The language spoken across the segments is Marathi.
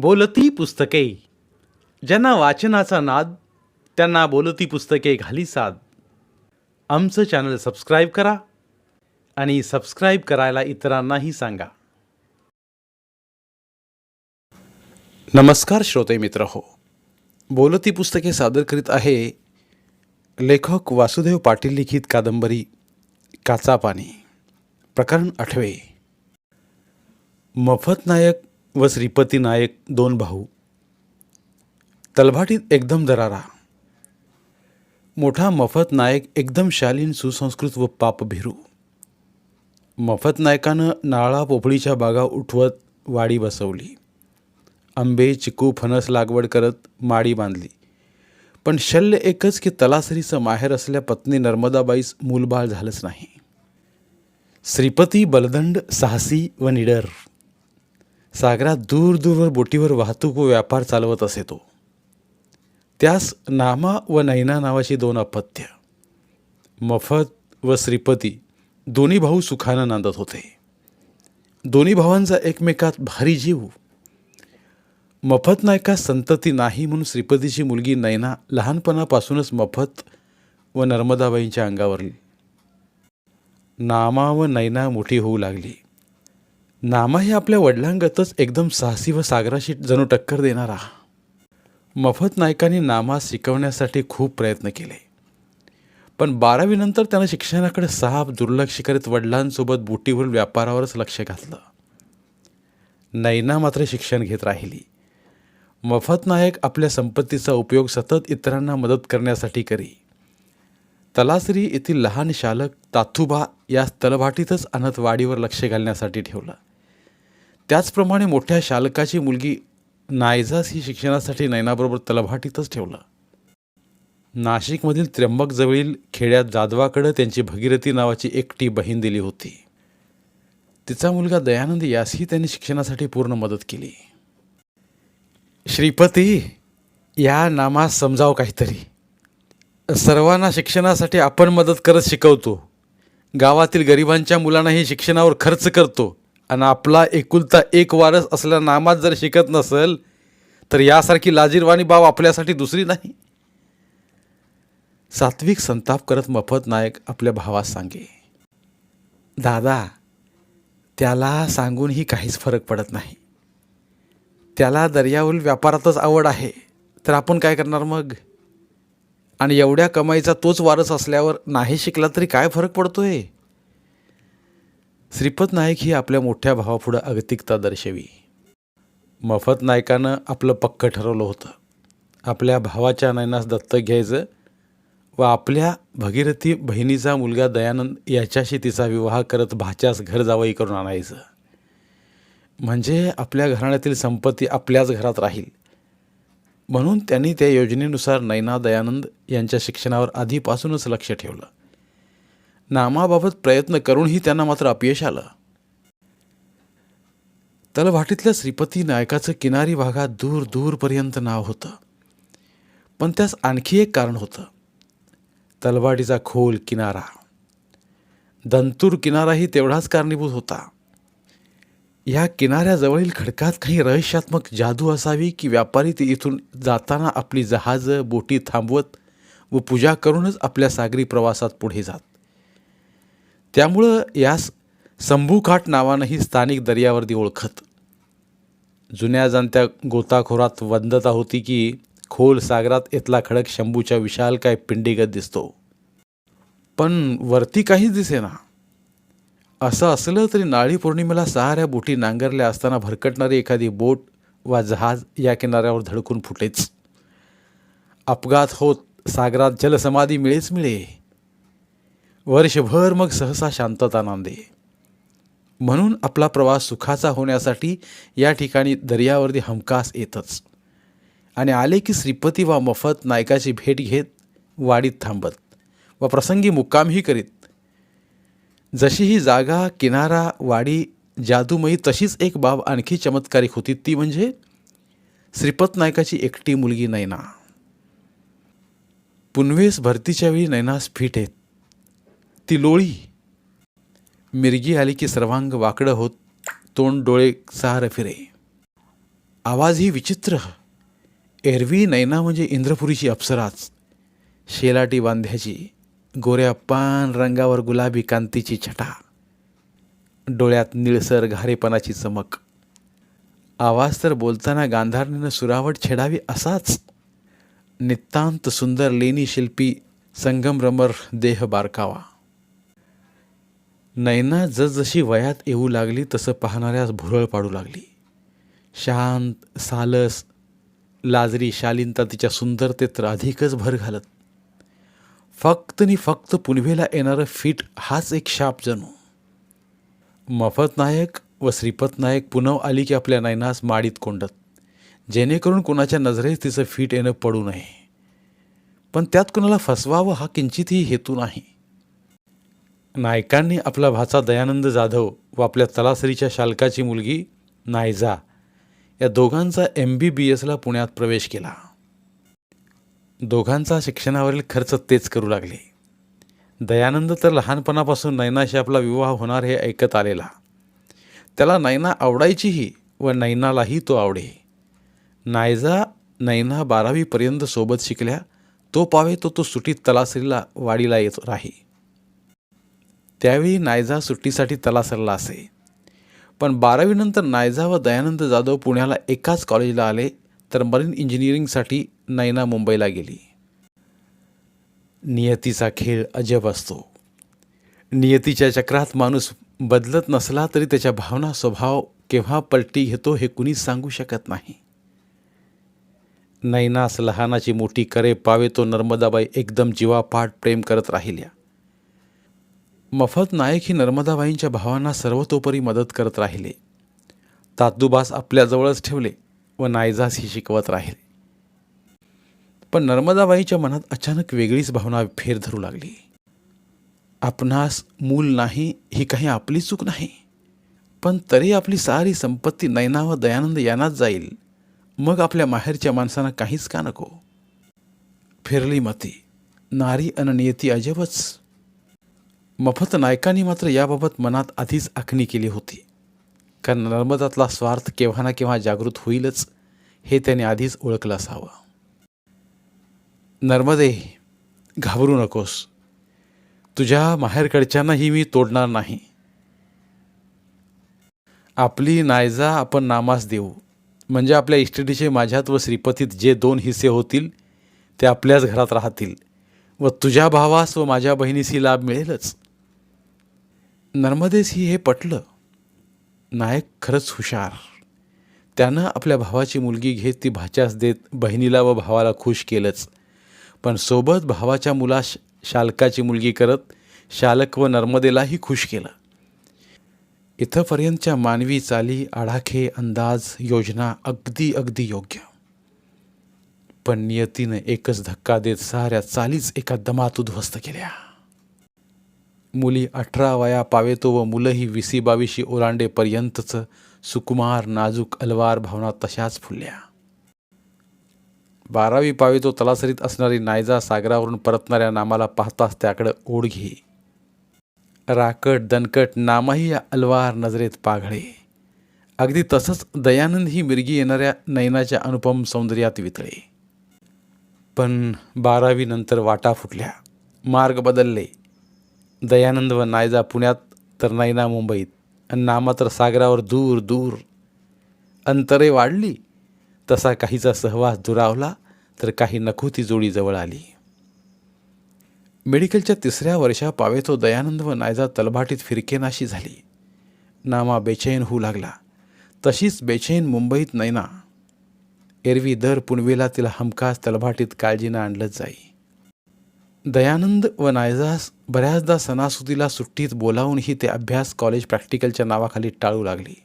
बोलती पुस्तके. ज्यांना वाचनाचा नाद त्यांना बोलती पुस्तके घाली साद. आमचं चॅनल सबस्क्राईब करा आणि सबस्क्राईब करायला इतरांनाही सांगा. नमस्कार श्रोते मित्र हो. बोलती पुस्तके सादर करीत आहे लेखक वासुदेव पाटील लिखित कादंबरी काचा पाणी प्रकरण आठवे. मफत नायक व श्रीपती नायक दोन भाऊ. तलभाटीत एकदम दरारा मोठा मफत नायक एकदम शालीन सुसंस्कृत व पापभिरू मफत नायकानं नाळा पोपळीच्या बागा उठवत वाडी बसवली. आंबे चिकू फणस लागवड करत माडी बांधली. पण शल्य एकच की तलासरीचं माहेर असल्या पत्नी नर्मदाबाईस मूलबाळ झालंच नाही. श्रीपती बलदंड साहसी व निडर. सागरात दूर दूरवर बोटीवर वाहतूक व व्यापार चालवत असे तो त्यास नामा व नैना नावाची दोन अपत्य मफत व श्रीपती दोन्ही भाऊ सुखानं नांदत होते. दोन्ही भावांचा एकमेकात भारी जीव. मफत नायका संतती नाही म्हणून श्रीपतीची मुलगी नैना लहानपणापासूनच मफत व नर्मदाबाईंच्या अंगावरली नामा व नैना मोठी होऊ लागली. नामा हे आपल्या वडिलांगतच एकदम साहसी व सागराशी जणू टक्कर देणारा. मफत नायकांनी नामा शिकवण्यासाठी खूप प्रयत्न केले. पण बारावीनंतर त्यानं शिक्षणाकडे साफ दुर्लक्ष करीत वडिलांसोबत बोटीवरील व्यापारावरच लक्ष घातलं. नैना मात्र शिक्षण घेत राहिली. मफत नायक आपल्या संपत्तीचा उपयोग सतत इतरांना मदत करण्यासाठी करी. तलासरी येथील लहान शालक ताथुबा या तलभाटीतच अनंत वाडीवर लक्ष घालण्यासाठी ठेवलं. त्याचप्रमाणे मोठ्या शालकाची मुलगी नायजास ही शिक्षणासाठी नैनाबरोबर तलभाटीतच ठेवलं. नाशिकमधील त्र्यंबकजवळील खेड्यात जाधवाकडं त्यांची भगीरथी नावाची एकटी बहीण दिली होती. तिचा मुलगा दयानंद यासही त्यांनी शिक्षणासाठी पूर्ण मदत केली. श्रीपती या नामास समजाव काहीतरी. सर्वांना शिक्षणासाठी आपण मदत करत शिकवतो. गावातील गरिबांच्या मुलांनाही शिक्षणावर खर्च करतो. आणि आपला एकुलता एक वारस असल्या नामात जर शिकत नसेल तर यासारखी लाजीरवाणी बाब आपल्यासाठी दुसरी नाही. सात्विक संताप करत मफत नायक आपल्या भावास सांगे दादा त्याला सांगूनही काहीच फरक पडत नाही. त्याला दर्यावरील व्यापारातच आवड आहे तर आपण काय करणार मग? आणि एवढ्या कमाईचा तोच वारस असल्यावर नाही शिकला तरी काय फरक पडतोय? श्रीपत नाईक ही आपल्या मोठ्या भावापुढं अगतिकता दर्शवी. मफत नायकानं आपलं पक्क ठरवलं होतं. आपल्या भावाच्या नयनास दत्तक घ्यायचं व आपल्या भगीरथी बहिणीचा मुलगा दयानंद याच्याशी तिचा विवाह करत भाच्यास घर जावई करून आणायचं. म्हणजे आपल्या घराण्यातील संपत्ती आपल्याच घरात राहील. म्हणून त्यांनी त्या योजनेनुसार नैना दयानंद यांच्या शिक्षणावर आधीपासूनच लक्ष ठेवलं. नामाबाबत प्रयत्न करूनही त्यांना मात्र अपयश आलं. तलवाटीतल्या श्रीपती नायकाचं किनारी भागात दूर दूरपर्यंत नाव होतं. पण त्यास आणखी एक कारण होतं. तलवाडीचा खोल किनारा. दंतूर किनाराही तेवढाच कारणीभूत होता. या किनाऱ्याजवळील खडकात काही रहस्यात्मक जादू असावी की व्यापारी ते इथून जाताना आपली जहाजं बोटी थांबवत व पूजा करूनच आपल्या सागरी प्रवासात पुढे जात. त्यामुळं यास संभूकाठ नावानंही स्थानिक दर्यावरती ओळखत. जुन्या जाणत्या गोताखोरात वंदता होती की खोल सागरात इथला खडक शंभूच्या विशाल काय पिंडीगत दिसतो. पण वरती काहीच दिसेना. असं असलं तरी नाळी पौर्णिमेला सहाऱ्या बोटी नांगरल्या असताना भरकटणारी एखादी बोट वा जहाज या किनाऱ्यावर धडकून फुटेच. अपघात होत सागरात जलसमाधी मिळेच मिळे. वर्षभर मग सहसा शांतता नांदे. म्हणून आपला प्रवास सुखाचा होण्यासाठी या ठिकाणी दर्यावरती हमखास येतच. आणि आले की श्रीपती वा मफत नायकाची भेट घेत वाडीत थांबत व प्रसंगी मुक्कामही करीत. जशी ही जागा किनारा वाडी जादूमयी तशीच एक बाब आणखी चमत्कारिक होती ती म्हणजे श्रीपत नायकाची एकटी मुलगी नैना. पुनवेस भरतीच्या वेळी नैनास फिट आहेत ती लोळी. मिरगी आली की सर्वांग वाकडं होत तोंड डोळे सहार फिरे. आवाजही विचित्र. एरवी नैना म्हणजे इंद्रपुरीची अप्सराच. शेलाटी बांध्याची गोऱ्या पान रंगावर गुलाबी कांतीची छटा. डोळ्यात निळसर घारेपणाची चमक. आवाज तर बोलताना गांधारणीनं सुरावट छेडावी असाच. नितांत सुंदर लेणी शिल्पी संगमरमर देह बारकावा. नैना जसजशी वयात येऊ लागली तसं पाहणाऱ्यास भुरळ पाडू लागली. शांत सालस लाजरी शालीनता तिच्या सुंदरतेत तर अधिकच भर घालत. फक्त नि फक्त पुनवेला येणारं फिट हाच एक शाप जणू. मफत नायक व श्रीपत नायक पुनव आली की आपल्या नैनास माडीत कोंडत. जेणेकरून कुणाच्या नजरेस तिचं फिट येणं पडू नये. पण त्यात कुणाला फसवावं हा किंचितही हेतू नाही. नायकांनी आपला भाचा दयानंद जाधव व आपल्या तलासरीच्या शालकाची मुलगी नायजा या दोघांचा एम बी बी एसला पुण्यात प्रवेश केला. दोघांचा शिक्षणावरील खर्च तेच करू लागले. दयानंद तर लहानपणापासून नैनाशी आपला विवाह होणार हे ऐकत आलेला. त्याला नैना आवडायचीही व नैनालाही तो आवडे. नायजा नैना बारावीपर्यंत सोबत शिकल्या तो पावे तो तो सुटीत तलासरीला वाडीला येत राही. त्यावेळी नायजा सुट्टीसाठी तलासरला असे. पण बारावीनंतर नायजा व दयानंद जाधव पुण्याला एकाच कॉलेजला आले तर मरीन इंजिनिअरिंगसाठी नैना मुंबईला गेली. नियतीचा खेळ अजब असतो. नियतीच्या चक्रात माणूस बदलत नसला तरी त्याच्या भावना स्वभाव केव्हा पलटी घेतो हे कुणी सांगू शकत नाही. नैनास लहानाची मोठी करे पावे तो नर्मदाबाई एकदम जीवापाठ प्रेम करत राहिल्या. मफत नायक ही नर्मदाबाईंच्या भावांना सर्वतोपरी मदत करत राहिले. तातुबास आपल्याजवळच ठेवले व नायजासही शिकवत राहिले. पण नर्मदाबाईच्या मनात अचानक वेगळीच भावना फेर धरू लागली. आपणास मूल नाही ही काही आपली चूक नाही. पण तरी आपली सारी संपत्ती नैना व दयानंद यांनाच जाईल. मग आपल्या माहेरच्या माणसांना काहीच का नको? फिरली मती. नारी अननियती अजबच. मफत नायकांनी मात्र याबाबत मनात आधीच आखणी केली होती. कारण नर्मदातला स्वार्थ केव्हा ना केव्हा जागृत होईलच हे त्याने आधीच ओळखलं असावं. नर्मदे घाबरू नकोस. तुझ्या माहेरकडच्यांनाही मी तोडणार नाही. आपली नायजा आपण नामास देऊ. म्हणजे आपल्या इष्टडीचे माझ्यात व श्रीपतीत जे दोन हिस्से होतील ते आपल्याच घरात राहतील. व तुझ्या भावास व माझ्या बहिणीशी लाभ मिळेलच. नर्मदेसी हे पटलं. नायक खरंच हुशार. त्यानं आपल्या भावाची मुलगी घेत ती भाच्यास देत बहिणीला व भावाला खुश केलंच. पण सोबत भावाच्या मुला शालकाची मुलगी करत शालक व नर्मदेलाही खुश केलं. इथंपर्यंतच्या मानवी चाली आडाखे अंदाज योजना अगदी अगदी योग्य. पण नियतीनं एकच धक्का देत साऱ्या चालीच एका दमात उद्ध्वस्त केल्या. मुली अठरा वया पावेतो व मुलंही विसी बावीशी ओलांडेपर्यंतचं सुकुमार नाजूक अलवार भावना तशाच फुलल्या. बारावी पावेतो तलासरीत असणारी नायजा सागरावरून परतणाऱ्या नामाला पाहताच त्याकडं ओढ घे. राकट दणकट नामाही या अलवार नजरेत पाघळे. अगदी तसंच दयानंद ही मिरगी येणाऱ्या नयनाच्या अनुपम सौंदर्यात वितळे. पण बारावीनंतर वाटा फुटल्या. मार्ग बदलले. दयानंद व नायजा पुण्यात तर नैना मुंबईत. आणि नामा तर सागरावर दूर दूर अंतरे वाढली. तसा काहीचा सहवास दुरावला तर काही नखुती जोडी जवळ आली. मेडिकलच्या तिसऱ्या वर्षा पावेतो दयानंद व नायजा तलभाटीत फिरकेनाशी झाली. नामा बेचैन होऊ लागला. तशीच बेचैन मुंबईत नैना. एरवी दर पुनवेला तिला हमखास तलभाटीत काळजीनं आणलंच जाई. दयानंद व नायजास बऱ्याचदा सणासुदीला सुट्टीत बोलावूनही ते अभ्यास कॉलेज प्रॅक्टिकलच्या नावाखाली टाळू लागली.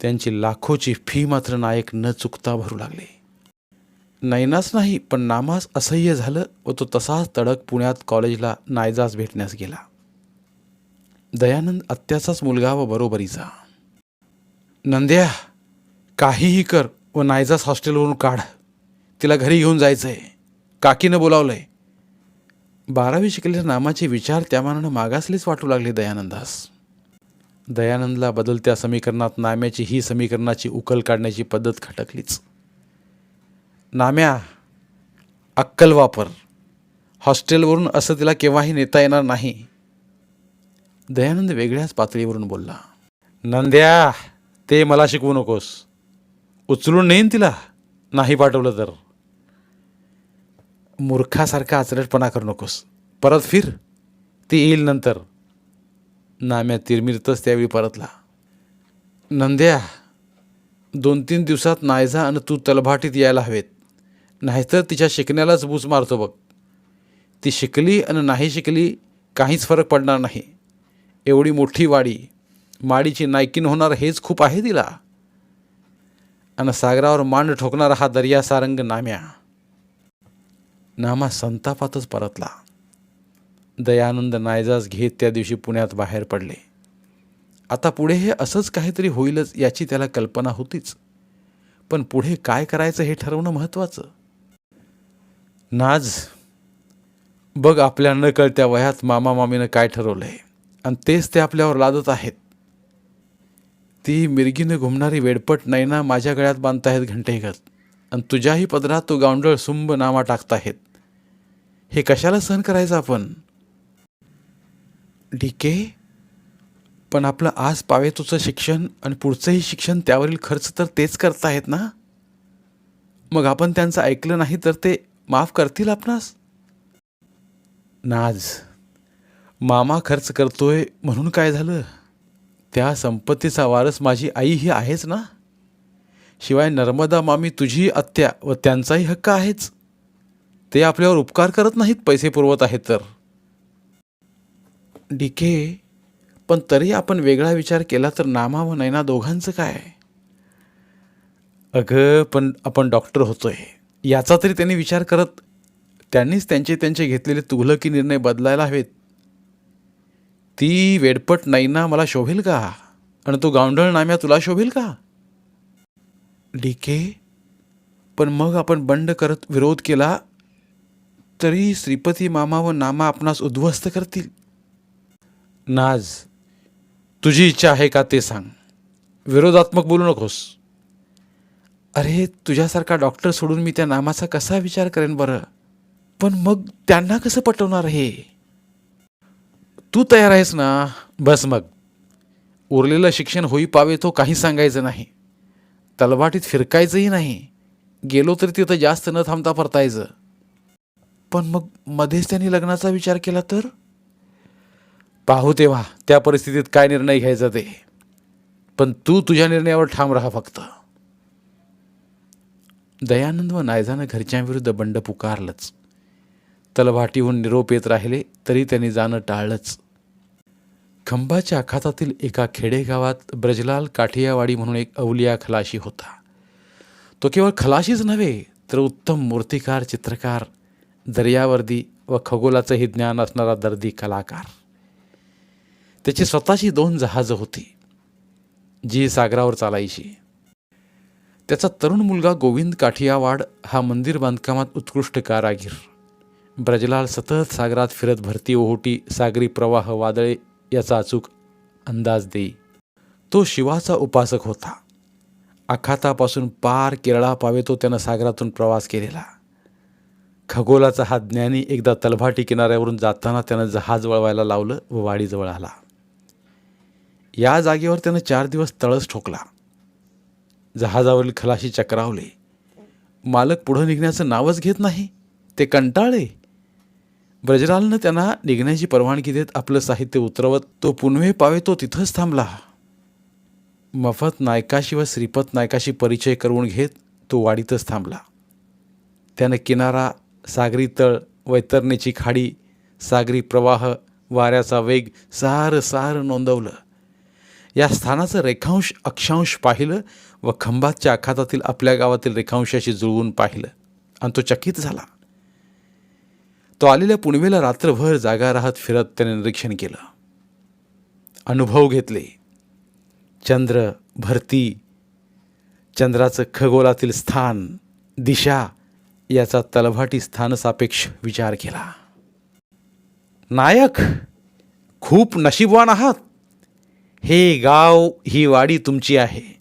त्यांची लाखोची फी मात्र नायक न चुकता भरू लागले. नैनास नाही पण नामास असह्य झालं व तो तसाच तडक पुण्यात कॉलेजला नायजास भेटण्यास गेला. दयानंद आत्याचाच मुलगा व बरोबरीचा. नंद्या काहीही कर व नायजास हॉस्टेलवरून काढ. तिला घरी घेऊन जायचंय. काकीनं बोलावलंय. बारावी शिकलेल्या नामाचे विचार त्यामानानं मागासलेच वाटू लागले दयानंदास. दयानंदला बदलत्या समीकरणात नाम्याची ही समीकरणाची उकल काढण्याची पद्धत खटकलीच. नाम्या अक्कल वापर. हॉस्टेलवरून असं तिला केव्हाही नेता येणार नाही. दयानंद वेगळ्याच पातळीवरून बोलला नंद्या ते मला शिकवू नकोस. उचलून नेईन तिला. नाही पाठवलं तर. मूर्खासारखा आचरटपणा करू नकोस. परत फिर. ती येईल नंतर. नाम्या तिरमिरतच त्यावेळी परतला नंद्या दोन तीन दिवसात नायझा आणि तू तलभाटीत यायला हवेत. नाहीतर तिच्या शिकण्यालाच बूज मारतो बघ. ती शिकली आणि नाही शिकली काहीच फरक पडणार नाही. एवढी मोठी वाडी माडीची नायकीन होणार हेच खूप आहे तिला. आणि सागरावर मांड ठोकणारा हा दर्या सारंग नाम्या. नामा संतापातच परतला. दयानंद नायजास घेत त्या दिवशी पुण्यात बाहेर पडले. आता पुढे हे असंच काहीतरी होईलच याची त्याला कल्पना होतीच. पण पुढे काय करायचं हे ठरवणं महत्त्वाचं. नाज बघ आपल्या न कळत्या वयात मामा मामीनं काय ठरवलंय. आणि तेच ते आपल्यावर लादत आहेत. ती मिरगीनं घुमणारी वेडपट नैना माझ्या गळ्यात बांधताहेत घंटेगत आणि तुझ्याही पदरात तो गावंडळ सुंब नामा टाकताहेत. हे कशाला सहन करायचं आपण? डीके पण आपलं आज पावेतोचं शिक्षण आणि पुढचंही शिक्षण त्यावरील खर्च तर तेच करतायत ना? मग आपण त्यांचं ऐकलं नाही तर ते माफ करतील आपणास? नाज. मामा खर्च करतोय म्हणून काय झालं? त्या संपत्तीचा वारस माझी आई ही आहेच ना? शिवाय नर्मदा मामी तुझी आत्या व त्यांचाही हक्क आहेच. ते आपल्यावर उपकार करत नाहीत पैसे पुरवत आहेत तर. डीके पण तरी आपण वेगळा विचार केला तर नामा व नैना दोघांचं काय? अगं पण आपण डॉक्टर होतोय. याचा तरी त्यांनी विचार करत त्यांनीच त्यांचे त्यांचे घेतलेले तुघलकी निर्णय बदलायला हवेत. ती वेडपट नैना मला शोभेल का? आणि तो गावंढळ नाम्या तुला शोभेल का? डीके पण मग आपण बंड करत विरोध केला तरी श्रीपती मामा व नामा आपणास उद्ध्वस्त करतील. नाज तुझी इच्छा आहे का ते सांग. विरोधात्मक बोलू नकोस. अरे तुझ्यासारखा डॉक्टर सोडून मी त्या नामाचा कसा विचार करेन बरं? पण मग त्यांना कसं पटवणार हे? तू तयार आहेस ना? बस मग. उरलेलं शिक्षण होई पावे तो काही सांगायचं नाही. तलवाटीत फिरकायचंही नाही. गेलो तरी तिथं जास्त न थांबता परतायचं. पण मग मध्येच त्यांनी लग्नाचा विचार केला तर? पाहू तेव्हा त्या परिस्थितीत काय निर्णय घ्यायचा ते. पण तू तुझ्या निर्णयावर ठाम राहा फक्त. दयानंद व नायझानं घरच्यांविरुद्ध बंड पुकारलंच. तलभाटीहून निरोप येत राहिले तरी त्यांनी जाणं टाळलंच. खंबाच्या आखातातील एका खेडेगावात ब्रजलाल काठियावाडी म्हणून एक अवलिया खलाशी होता. तो केवळ खलाशीच नव्हे तर उत्तम मूर्तिकार चित्रकार दर्यावर्दी व खगोलाचंही ज्ञान असणारा दर्दी कलाकार. त्याची स्वतःची दोन जहाजं होती जी सागरावर चालायची. त्याचा तरुण मुलगा गोविंद काठियावाड हा मंदिर बांधकामात उत्कृष्ट कारागीर. ब्रजलाल सतत सागरात फिरत भरती ओहोटी सागरी प्रवाह वादळे याचा अचूक अंदाज देई. तो शिवाचा उपासक होता. आखातापासून पार केरळा पावे तो त्यानं सागरातून प्रवास केलेला. खगोलाचा हा ज्ञानी एकदा तलभाटी किनाऱ्यावरून जाताना त्यानं जहाज वळवायला लावलं व वाडीजवळ आला. या जागेवर त्यानं चार दिवस तळस ठोकला. जहाजावरील खलाशी चक्रावले. मालक पुढं निघण्याचं नावच घेत नाही. ते कंटाळे ब्रजलालनं त्यांना निघण्याची परवानगी देत आपलं साहित्य उतरवत तो पुनवे पावे तो तिथंच थांबला. मफत नायकाशी व श्रीपत नायकाशी परिचय करून घेत तो वाडीतच थांबला. त्यानं किनारा सागरी तळ वैतरणीची खाडी सागरी प्रवाह वाऱ्याचा वेग सारं सारं नोंदवलं. या स्थानाचं रेखांश अक्षांश पाहिलं व खंबातच्या आखातातील आपल्या गावातील रेखांशाशी जुळवून पाहिलं. आणि तो चकित झाला. तो आलेल्या पुणवेला रात्रभर जागा राहत फिरत त्याने निरीक्षण केलं. अनुभव घेतले. चंद्र भरती चंद्राचं खगोलातील स्थान दिशा याचा तलभाटी स्थानसापेक्ष विचार केला. नायक खूप नशीबवान आहात. हे गाव ही वाडी तुमची आहे.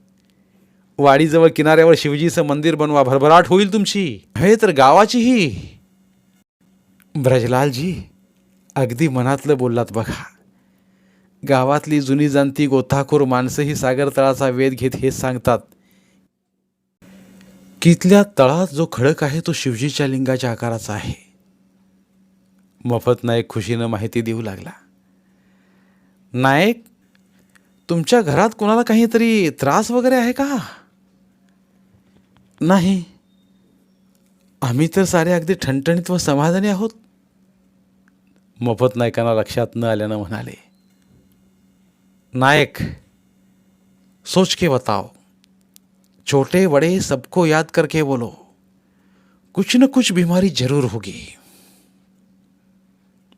वाडीजवळ किनाऱ्यावर शिवजीचं मंदिर बनवा भरभराट होईल तुमची. हे तर गावाचीही. ब्रजलालजी अगदी मनातलं बोललात बघा. गावातली जुनी जाणती गोथाखोर माणसंही सागरतळाचा वेध घेत हेच सांगतात. कितल्या तळात जो खडक आहे तो शिवजीच्या लिंगाच्या आकाराचा आहे. मफत नाईक खुशीनं माहिती देऊ लागला. नायक तुमच्या घरात कोणाला काहीतरी त्रास वगैरे आहे का? नाही. आम्ही तर सारे अगदी ठणठणीत व समाधानी आहोत. मफत नायकांना लक्षात न आल्यानं म्हणाले नायक सोच के बताओ छोटे बड़े सबको याद करके बोलो कुछ न कुछ बीमारी जरूर होगी।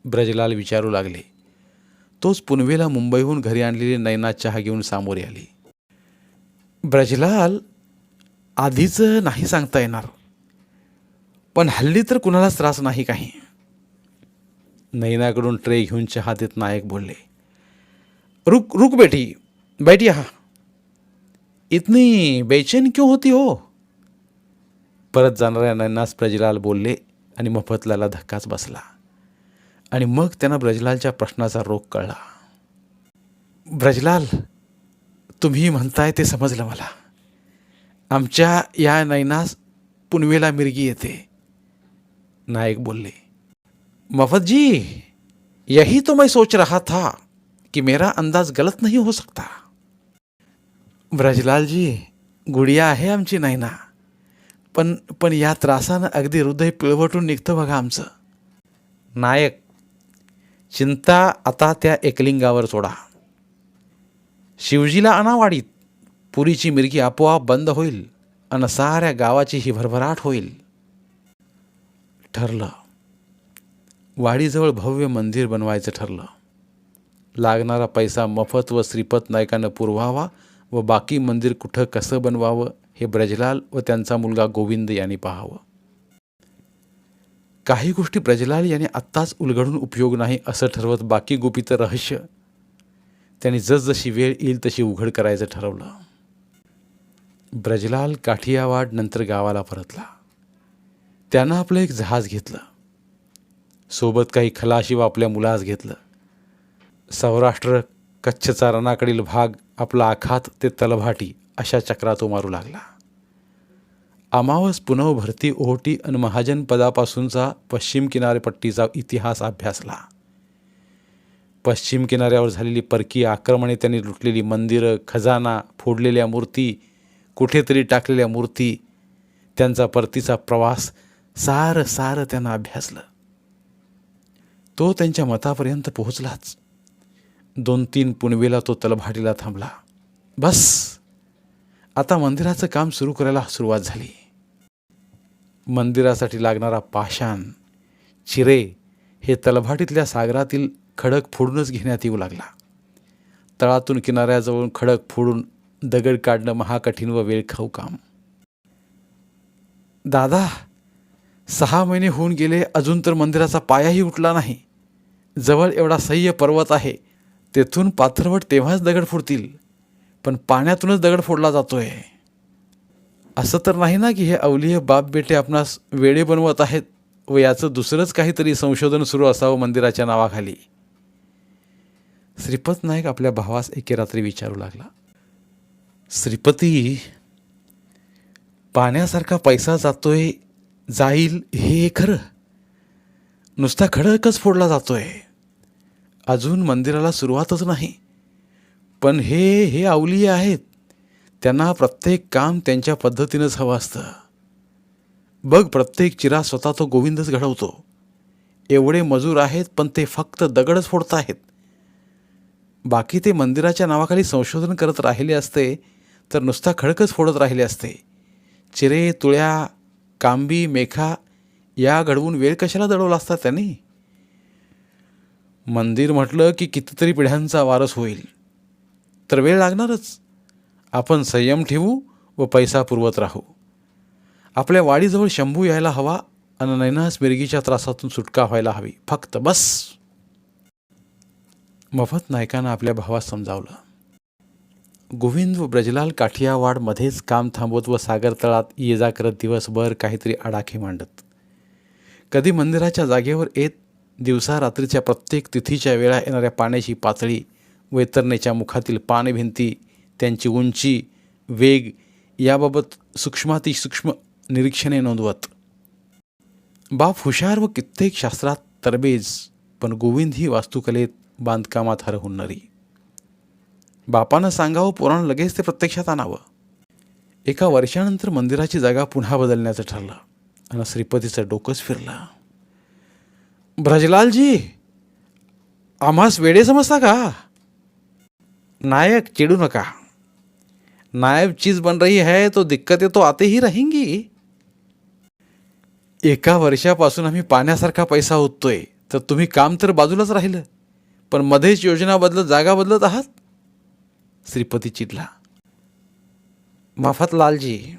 ब्रजलाल विचारू लागले तोच पुनवेला मुंबईहून घरी आणलेली नैना चहा घेऊन सामोरे आली. ब्रजलाल आधीच नाही सांगता येणार पण हल्ली तर कुणालाच त्रास नाही काही. नैनाकडून ट्रे घेऊन चहा देत नायक बोलले रुक रुक बेटी बैठी हा इतनी बेचैन क्यों होती हो? परत जाणाऱ्या नैनास ब्रजलाल बोलले आणि मफतलाला धक्काच बसला. आणि मग त्यांना ब्रजलालच्या प्रश्नाचा रोग कळला. ब्रजलाल तुम्ही म्हणताय ते समजलं मला. आमच्या या नैनास पुनवेला मिरगी येते. नायक बोलले मफत जी यही तो मैं सोच रहा था कि मेरा अंदाज गलत नहीं हो सकता. ब्रजलालजी गुडिया आहे आमची नैना. पण पण या त्रासानं अगदी हृदय पिळवटून निघतं बघा आमचं. नायक चिंता आता त्या एकलिंगावर सोडा. शिवजीला अनावाडीत पुरीची मिरगी आपोआप बंद होईल आणि साऱ्या गावाची ही भरभराट होईल. ठरलं. वाडीजवळ भव्य मंदिर बनवायचं ठरलं. लागणारा पैसा मफत व श्रीपत नायकानं पुरवावा व बाकी मंदिर कुठं कसं बनवावं हे ब्रजलाल व त्यांचा मुलगा गोविंद यांनी पाहावं. काही गोष्टी ब्रजलाल यांनी आत्ताच उलगडून उपयोग नाही असं ठरवत बाकी गुपित रहस्य. त्यांनी जसजशी वेळ येईल तशी उघड करायचं ठरवलं. ब्रजलाल काठियावाड नंतर गावाला परतला. त्यानं आपलं एक जहाज घेतलं. सोबत काही खलाशी व आपल्या मुलास घेतलं. सौराष्ट्र कच्छचा रणाकडील भाग आपला आखात ते तलभाटी अशा चक्रात तो मारू लागला. अमावस पुनव भरती ओहोटी आणि महाजन पदापासूनचा पश्चिम किनारेपट्टीचा इतिहास अभ्यासला. पश्चिम किनाऱ्यावर झालेली परकीय आक्रमणे त्यांनी लुटलेली मंदिरं खजाना फोडलेल्या मूर्ती कुठेतरी टाकलेल्या मूर्ती त्यांचा परतीचा प्रवास सारं सारं त्यांना अभ्यासलं. तो त्यांच्या मतापर्यंत पोहोचलाच. दोन तीन पुणवेला तो तलभाटीला थांबला. बस आता मंदिराचं काम सुरू करायला सुरुवात झाली. मंदिरासाठी लागणारा पाषाण चिरे हे तलभाटीतल्या सागरातील खडक फोडूनच घेण्यात येऊ लागला. तळातून किनाऱ्याजवळून खडक फोडून दगड काढणं महाकठीण व वेळखाऊ काम. दादा सहा महिने होऊन गेले अजून तर मंदिराचा पायाही उठला नाही. जवळ एवढा सह्य पर्वत आहे. तेथून पाथरवट तेव्हाच दगड फोडतील पण पाण्यातूनच दगड फोडला जातो आहे असं तर नाही ना की हे अवलीय बाप बेटे आपणास वेळे बनवत आहेत व याचं दुसरंच काहीतरी संशोधन सुरू असावं मंदिराच्या नावाखाली. श्रीपत नाईक आपल्या भावास एके रात्री विचारू लागला. श्रीपती पाण्यासारखा पैसा जातोय जाईल हे खरं? नुसता खडकच फोडला जातोय. अजून मंदिराला सुरुवातच नाही. पण हे हे आवली आहेत. त्यांना प्रत्येक काम त्यांच्या पद्धतीनंच हवं असतं. बघ प्रत्येक चिरा स्वतः तो गोविंदच घडवतो. एवढे मजूर आहेत पण ते फक्त दगडच फोडत आहेत. बाकी ते मंदिराच्या नावाखाली संशोधन करत राहिले असते तर नुसता खडकच फोडत राहिले असते. चिरे तुळ्या कांबी मेखा या घडवून वेळ कशाला दडवला असता त्यांनी? मंदिर म्हटलं की कितीतरी पिढ्यांचा वारस होईल. तर वेळ लागणारच. आपण संयम ठेवू व पैसा पुरवत राहू. आपल्या वाडीजवळ शंभू यायला हवा आणि नैनास मिरगीच्या त्रासातून सुटका व्हायला हवी. फक्त बस. मफत नायकानं आपल्या भावास समजावलं. गोविंद व ब्रजलाल काठियावाडमध्येच काम थांबवत व सागर तळात ये जा करत दिवसभर काहीतरी आडाखे मांडत. कधी मंदिराच्या जागेवर येत दिवसा रात्रीच्या प्रत्येक तिथीच्या वेळा येणाऱ्या पाण्याची पातळी वैतरणेच्या मुखातील पाणभिंती त्यांची उंची वेग याबाबत सूक्ष्माती सूक्ष्म निरीक्षणे नोंदवत. बाप हुशार व कित्येक शास्त्रात तरबेज पण गोविंद ही वास्तुकलेत बांधकामात हरहुन्नरी. बापानं सांगावं पुराण लगेच ते प्रत्यक्षात आणावं. एका वर्षानंतर मंदिराची जागा पुन्हा बदलण्याचं ठरलं. आणि श्रीपतीचं डोकंच फिरलं. ब्रजलालजी आम्हास वेडे समजता का? नायक चिडू नका. नायब चीज बन रही है तो दिक्कतें तो आते ही रहेंगी. एका वर्षापासून आम्ही पाण्यासारखा पैसा ओततोय तर तुम्ही काम तर बाजूलाच राहिलं पण मध्येच योजना बदलत जागा बदलत आहात? श्रीपती चिडला. माफत लालजी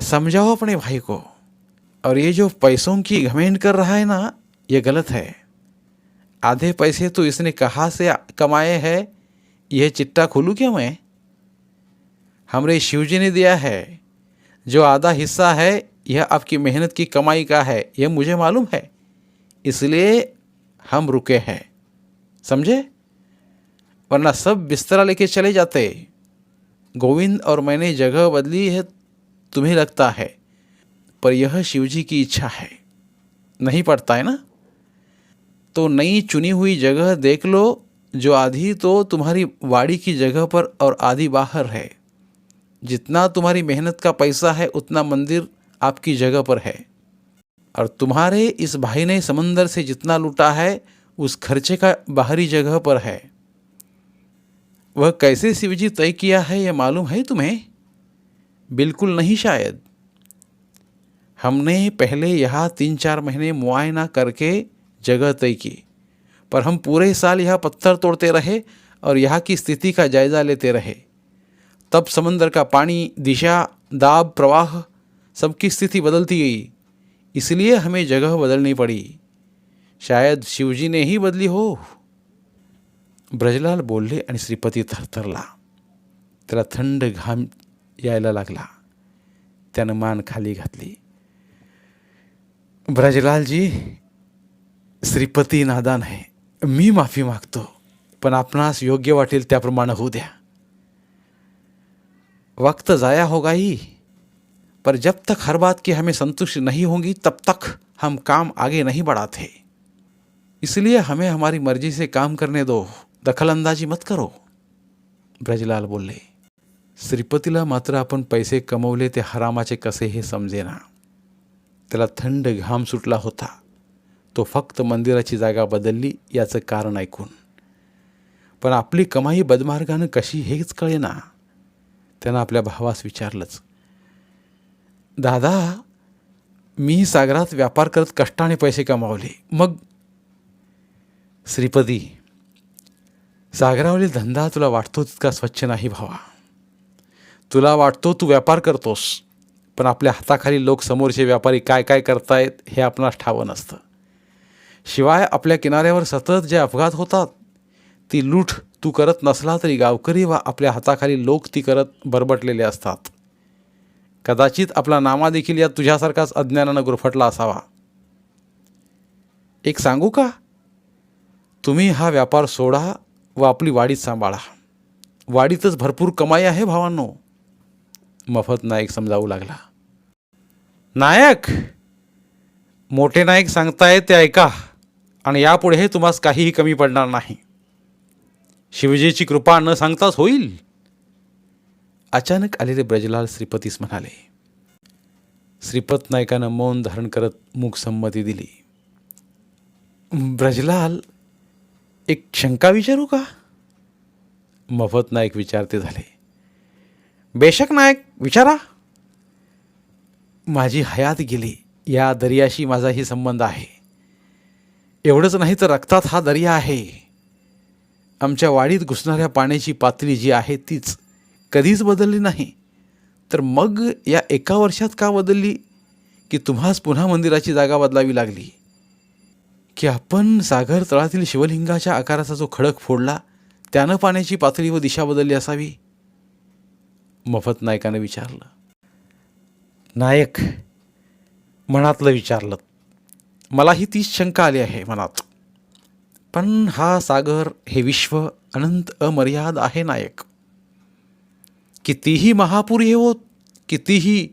समझाओ अपने भाई को. और ये जो पैसों की घमेंड कर रहा है ना ये गलत है। आधे पैसे तो इसने कहाँ से कमाए हैं। यह चिट्टा खोलूँ क्या मैं? हमरे शिवजी ने दिया है। जो आधा हिस्सा है, यह आपकी मेहनत की कमाई का है। यह मुझे मालूम है। इसलिए हम रुके हैं। समझे? वरना सब बिस्तरा लेके चले जाते। गोविंद और मैंने जगह बदली है, तुम्हें लगता है। पर यह शिवजी की इच्छा है। नहीं पड़ता है ना? तो नई चुनी हुई जगह देख लो, जो आधी तो तुम्हारी वाड़ी की जगह पर और आधी बाहर है। जितना तुम्हारी मेहनत का पैसा है, उतना मंदिर आपकी जगह पर है। और तुम्हारे इस भाई ने समंदर से जितना लूटा है, उस खर्चे का बाहरी जगह पर है। वह कैसे शिवजी तय किया है, यह मालूम है तुम्हें? बिल्कुल नहीं शायद। हमने पहले यहाँ तीन चार महीने मुआयना करके जगह तय की। पर हम पूरे साल यह पत्थर तोड़ते रहे और यहाँ की स्थिति का जायज़ा लेते रहे। तब समंदर का पानी दिशा दाब प्रवाह सबकी स्थिति बदलती गई। इसलिए हमें जगह बदलनी पड़ी। शायद शिवजी ने ही बदली हो। ब्रजलाल बोलले आणि श्रीपती थरथरला त्याला थंड घाम यायला लागला. त्यानं मान खाली घातली. ब्रजलालजी श्रीपती नादान आहे. मी माफी मागतो पण आपणास योग्य वाटेल त्याप्रमाणे होऊ द्या. वक्त ज़ाया होगा ही पर जब तक हर बात की हमें संतुष्टि नहीं होगी तब तक हम काम आगे नहीं बढ़ाते. इसलिए हमें हमारी मर्जी से काम करने दो दखलंदाजी मत करो. ब्रजलाल बोलले श्रीपतीला मात्र आपण पैसे कमवले ते हरामाचे कसे हे समजेना. त्याला थंड घाम सुटला होता. तो फक्त मंदिराची जागा बदलली याचं कारण ऐकून. पण आपली कमाई बदमार्गानं कशी हेच कळेना. त्यानं आपल्या भावास विचारलंच. दादा मी सागरात व्यापार करत कष्टाने पैसे कमावले. मग श्रीपदी सागरावरील धंदा तुला वाटतो तितका स्वच्छ नाही भावा. तुला वाटतो तू व्यापार करतोस पण आपल्या हाताखाली लोक समोरचे व्यापारी काय काय करतायत हे आपणास ठावं नसतं. शिवाय आपल्या किनाऱ्यावर सतत जे अपघात होतात ती लूट तू करत नसला तरी गावकरी वा आपल्या हाताखाली लोक ती करत बरबटलेले असतात. कदाचित आपला नामा देखील या तुझ्यासारखाच अज्ञानानं गुरफटला असावा. एक सांगू का? तुम्ही हा व्यापार सोडा व आपली वाडीत सांभाळा. वाडीतच भरपूर कमाई आहे भावांनो. मफत नाईक समजावू लागला. नायक! मोठे नायक सांगताय ते ऐका. आणि यापुढे तुम्हास काहीही कमी पडणार नाही. शिवजीची कृपा न सांगताच होईल. अचानक आलेले ब्रजलाल श्रीपतीस म्हणाले श्रीपत नायकानं मौन धारण करत मूक संमती दिली. ब्रजलाल एक शंका विचारू का? मफत नायक विचारते झाले बेशक नायक विचारा. माझी हयात गेली या दर्याशी माझाही संबंध आहे. एवढंच नाही तर रक्तात हा दर्या आहे. आमच्या वाडीत घुसणाऱ्या पाण्याची पातळी जी आहे तीच कधीच बदलली नाही. तर मग या एका वर्षात का बदलली? की तुम्हास पुन्हा मंदिराची जागा बदलावी लागली? की आपण सागर तळातील शिवलिंगाच्या आकाराचा जो खडक फोडला त्यानं पाण्याची पातळी व दिशा बदलली असावी? मफत नायकानं विचारलं. नायक मनातलं विचारलं. मलाही तीच शंका आली आहे मनात. पण हा सागर हे विश्व अनंत अमर्याद आहे नायक. कितीही महापूर येवोत कितीही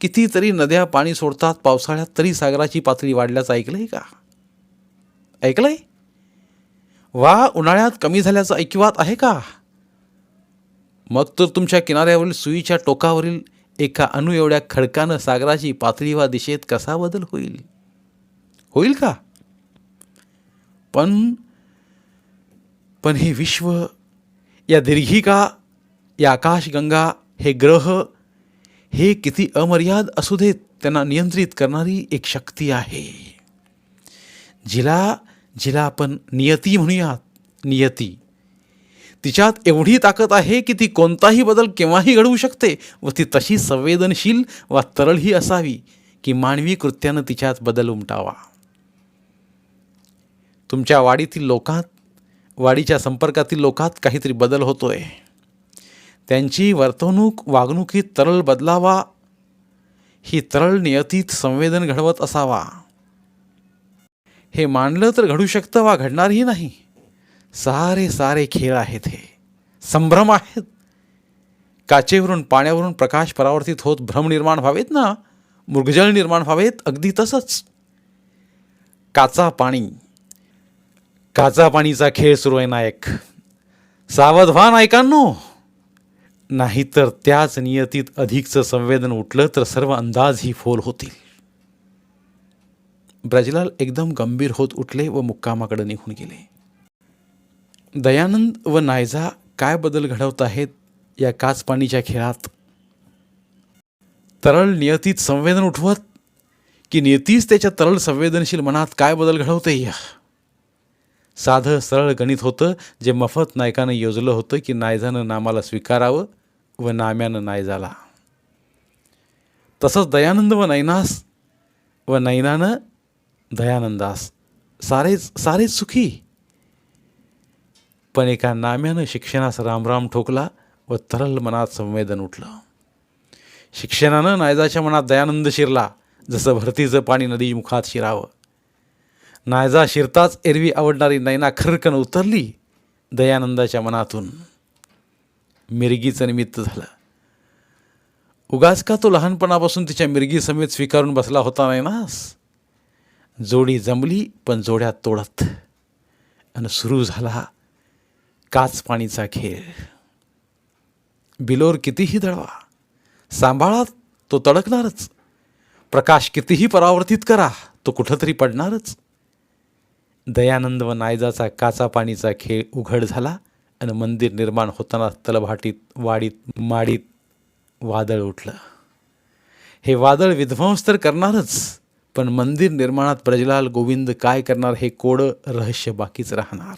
कितीतरी नद्या पाणी सोडतात पावसाळ्यात तरी सागराची पातळी वाढल्याचं ऐकलंय का? ऐकलंय? वा उन्हाळ्यात कमी झाल्याचं ऐकिवात आहे का? मग तर तुमच्या किनाऱ्यावरील सुईच्या टोकावरील एका अणू एवढ्या खडकानं सागराची पातळी वा दिशेत कसा बदल होईल? होईल का? पण पण हे विश्व या दीर्घिका या आकाशगंगा हे ग्रह हे किती अमर्याद असू देत त्यांना नियंत्रित करणारी एक शक्ती आहे. जिला जिला आपण नियती म्हणूयात नियती. तिच्यात एवढी ताकद आहे की ती कोणताही बदल केव्हाही घडवू शकते व ती तशी संवेदनशील वा तरळही असावी की मानवी कृत्यानं तिच्यात बदल उमटावा. तुमच्या वाडीतील लोकात वाडीच्या संपर्कातील लोकात काहीतरी बदल होतो आहे त्यांची वर्तवणूक वागणुकीत तरळ बदलावा ही तरळ नियतीत संवेदन घडवत असावा. हे मांडलं तर घडू शकतं वा घडणारही नाही. सारे सारे खेळ आहेत हे. संभ्रम आहेत. काचेवरून पाण्यावरून प्रकाश परावर्तित होत भ्रम निर्माण व्हावेत ना? मृगजळ निर्माण व्हावेत अगदी तसंच. काचा पाणी काचा पाणीचा खेळ सुरू आहे नायक. सावध व्हा नायकांनो. नाहीतर त्याच नियतीत अधिकचं संवेदन उठलं तर सर्व अंदाज ही फोल होतील. ब्रजलाल एकदम गंभीर होत उठले व मुक्कामाकडे निघून गेले. दयानंद व नायजा काय बदल घडवत आहेत या काचपाणीच्या खेळात? तरळ नियतीत संवेदन उठवत की नियतीच त्याच्या तरळ संवेदनशील मनात काय बदल घडवते या? साधं सरळ गणित होतं. जे मफत नायकानं योजलं होतं की नायजानं नामाला स्वीकारावं व नाम्यानं नायजाला तसंच दयानंद व नैनास व नैनानं दयानंदास. सारेच सारेच सुखी. पण एका नाम्यानं शिक्षणास रामराम ठोकला व तरल मनात संवेदन उठलं. शिक्षणानं नायजाच्या मनात दयानंद शिरला. जसं भरतीचं पाणी नदी मुखात शिरावं. नायजा शिरताच एरवी आवडणारी नैना खरकन उतरली दयानंदाच्या मनातून. मिरगीचं निमित्त झालं. उगाच का तो लहानपणापासून तिच्या मिरगी समेत स्वीकारून बसला होता नैनास? जोडी जमली पण जोड्यात तोडत. आणि सुरू झाला काच पाणीचा खेळ. बिलोर कितीही दळवा सांभाळा तो तडकणारच. प्रकाश कितीही परावर्तित करा तो कुठंतरी पडणारच. दयानंद व नायजाचा काचा पाणीचा खेळ उघड झाला आणि मंदिर निर्माण होताना तलभाटीत वाडीत माडीत वादळ उठलं. हे वादळ विध्वंस तर करणारच पण मंदिर निर्माणात ब्रजलाल गोविंद काय करणार हे कोडं रहस्य बाकीच राहणार.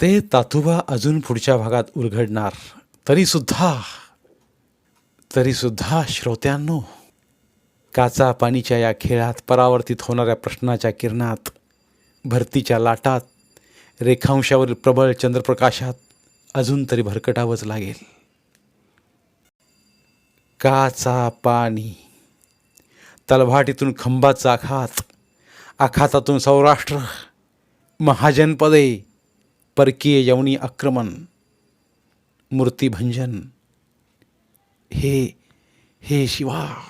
ते तातुबा अजून पुढच्या भागात उलगडणार तरीसुद्धा तरीसुद्धा श्रोत्यांनो काचा पाणीच्या या खेळात परावर्तित होणाऱ्या प्रश्नाच्या किरणात भरतीच्या लाटात रेखांशावरील प्रबळ चंद्रप्रकाशात अजून तरी भरकटावंच लागेल. काचा पाणी. तलभाटीतून खंबाचा आखात आखातातून सौराष्ट्र महाजनपदे परकीय यवनी आक्रमण मूर्तिभंजन. हे हे शिवा.